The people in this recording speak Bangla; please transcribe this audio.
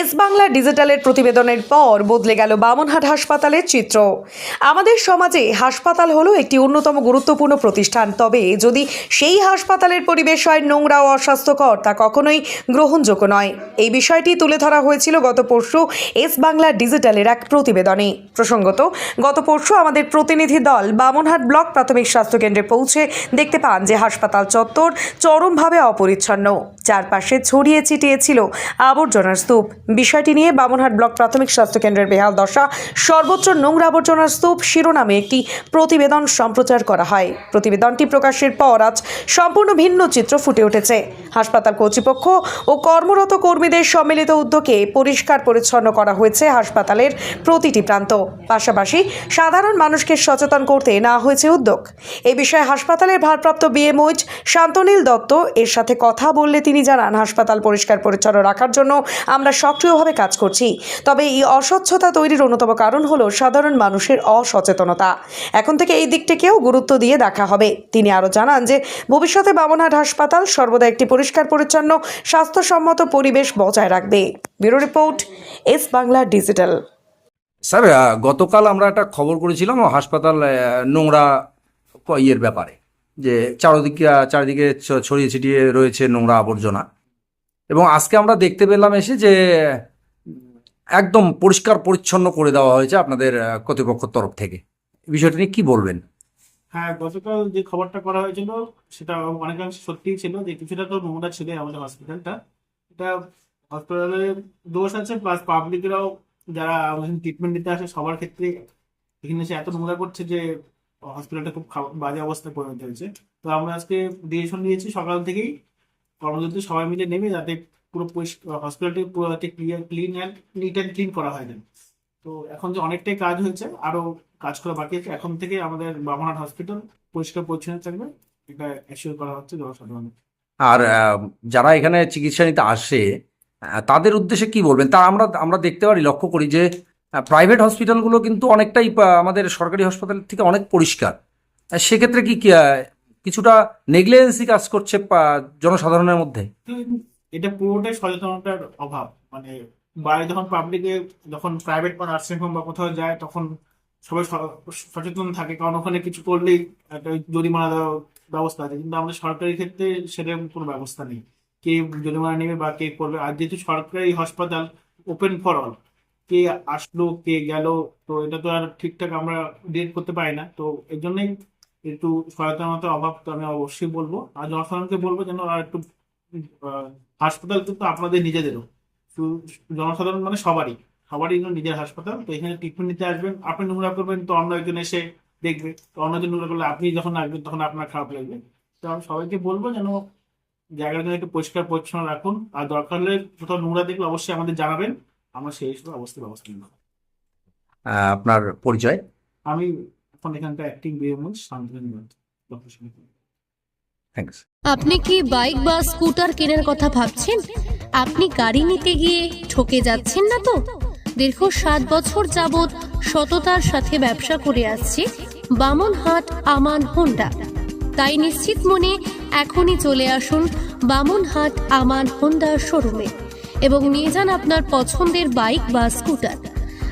এস বাংলা ডিজিটালের প্রতিবেদনের পর বদলে গেল বামনহাট হাসপাতালের চিত্র। আমাদের সমাজে হাসপাতাল হলো একটি অন্যতম গুরুত্বপূর্ণ প্রতিষ্ঠান। তবে যদি সেই হাসপাতালের পরিবেশ হয় নোংরা ও অস্বাস্থ্যকর, তা কখনোই গ্রহণযোগ্য নয়। এই বিষয়টি তুলে ধরা হয়েছিল গত পরশু এস বাংলা ডিজিটালের এক প্রতিবেদনে। প্রসঙ্গত, গত পরশু আমাদের প্রতিনিধি দল বামনহাট ব্লক প্রাথমিক স্বাস্থ্যকেন্দ্রে পৌঁছে দেখতে পান যে হাসপাতাল চত্বর চরমভাবে অপরিচ্ছন্ন। চারপাশে ছড়িয়ে ছিটিয়ে ছিল আবর্জনার স্তূপ। বিষয়টি নিয়ে বামনহাট ব্লক প্রাথমিক স্বাস্থ্যকেন্দ্রের বেহাল দশা, সর্বোচ্চ নোংরা আবর্জনার স্তূপ, শিরোনামে একটি প্রতিবেদন সম্প্রচার করা হয়। প্রতিবেদনটি প্রকাশের পর আজ সম্পূর্ণ ভিন্ন চিত্র ফুটে উঠেছে। হাসপাতাল কর্তৃপক্ষ ও কর্মরত কর্মীদের সম্মিলিত উদ্যোগে পরিষ্কার পরিচ্ছন্ন করা হয়েছে হাসপাতালের প্রতিটি প্রান্ত। পাশাপাশি সাধারণ মানুষকে সচেতন করতে না হয়েছে উদ্যোগ। এ বিষয়ে হাসপাতালের ভারপ্রাপ্ত বিএমওইচ শান্তনীল দত্ত এর সাথে কথা বললে তিনি জানান, হাসপাতাল পরিষ্কার পরিচ্ছন্ন রাখার জন্য আমরা সক্রিয়ভাবে কাজ করছি। তবে এই অস্বচ্ছতা তৈরির অন্যতম কারণ হলো সাধারণ মানুষের অসচেতনতা। এখন থেকে এই দিকটিকেও গুরুত্ব দিয়ে দেখা হবে। তিনি আরও জানান যে, ভবিষ্যতে বামনহাট হাসপাতাল সর্বদা একটি পরিষ্কার, পরিচ্ছন্ন, স্বাস্থ্যসম্মত পরিবেশ বজায় রাখবে। Bureau report, S Bangla digital. Sir গতকাল আমরা একটা খবর করেছিলাম হাসপাতাল নোংরা ইয়ের ব্যাপারে। যে চারদিকে চারিদিকে ছড়িয়ে ছিটিয়ে রয়েছে নোংরা আবর্জনা। এবং আজকে আমরা দেখতে পেলাম এসে যে, একদম পরিষ্কার পরিচ্ছন্ন করে দেওয়া হয়েছে আপনাদের কর্তৃপক্ষের তরফ থেকে। বিষয়টা নিয়ে কি বলবেন? হ্যাঁ গতকাল যে খবরটা করা হয়েছিল, সেটা অনেকাংশে সত্যিই ছিল যে কিছুটা তো নোংরা ছিল আমাদের হসপিটালটা এটা হসপিটালে দোষ আছে প্লাস পাবলিকরাও যারা ট্রিটমেন্ট নিতে আসে, সবার ক্ষেত্রে এখানে সে এত নোংরা করছে যে হসপিটালটা খুব বাজে অবস্থায় পরিণত হয়েছে। তো আমরা আজকে ডিসিশন নিয়েছি সকাল থেকেই কর্মযুদ্ধ সবাই মিলে নেমে যাতে পুরো হসপিটালটি পুরো যাতে clear clean and neat and clean করা হয় যেন। তো এখন যে অনেকটাই কাজ হয়েছে, আরও কাজ করা বাকি আছে, এখন থেকে আমাদের বামনাট হসপিটাল পরিষ্কার পরিচ্ছন্ন থাকবে, এটা অ্যাসিওর করা হচ্ছে জনসাধারণ আর যারা এখানে চিকিৎসা নিতে আসে তাদের উদ্দেশ্যে কি বলবেন? তা আমরা আমরা দেখতে পারি, লক্ষ্য করি যে প্রাইভেট হসপিটালগুলো কিন্তু অনেকটাই আমাদের সরকারি হাসপাতাল থেকে অনেক পরিষ্কার। সেক্ষেত্রে কি কিছুটা নেগলিজেন্সি কাজ করছে জনসাধারণের মধ্যে। এটা পুরোটাই সচেতনতার অভাব। মানে বাইরে যখন পাবলিকে যখন প্রাইভেট বা নার্সিং হোম বা কোথাও যায়, তখন সবাই সচেতন থাকে। কারণ ওখানে কিছু করলেই একটা জরিমানা দেওয়ার ব্যবস্থা আছে। কিন্তু আমাদের সরকারি ক্ষেত্রে সেরকম কোনো ব্যবস্থা নেই। কে জরিমানা নেবে বা কে করবে? আর যেহেতু সরকারি হাসপাতাল ওপেন ফর অল কে আসলো, কে গেল, তো এটা তো আর ঠিকঠাক আমরা ডিট করতে পারি না। তো এর জন্যই একটু সচেতনতার অভাব তো আমি অবশ্যই বলব। আর জনসাধারণকে বলব যেন আর একটু হাসপাতাল কিন্তু আপনাদের নিজেদেরও। জনসাধারণ মানে সবারই সবারই কিন্তু নিজের হাসপাতাল। তো এখানে ট্রিটমেন্ট নিতে আসবেন আপনি নোংরা করবেন তো অন্য একজন এসে দেখবে। তো অন্যজন নোংরা করলে আপনি যখন আসবেন তখন আপনার খারাপ লাগবে। তো আমি সবাইকে বলব যেন জায়গাটা একটু পরিষ্কার পরিচ্ছন্ন রাখুন। আর দরকার হলে কোথাও নোংরা দেখলে অবশ্যই আমাদের জানাবেন। আমরা সেই হিসেবে অবশ্যই ব্যবস্থা নেব। আপনার পরিচয়? আমি এখন এখানকার অ্যাক্টিং বিএমএল শান্তনু থ্যাংকস আপনি কি বাইক বা স্কুটার কেনার কথা ভাবছেন? আপনি গাড়ি নিতে গিয়ে ঠকে যাচ্ছেন না তো? দীর্ঘ সাত বছর যাবৎ সততার সাথে ব্যবসা করে আসছে বামনহাট আমান হোন্ডা। তাই নিশ্চিত মনে এখনই চলে আসুন বামনহাট আমান হোন্ডা শোরুমে এবং নিয়ে যান আপনার পছন্দের বাইক বা স্কুটার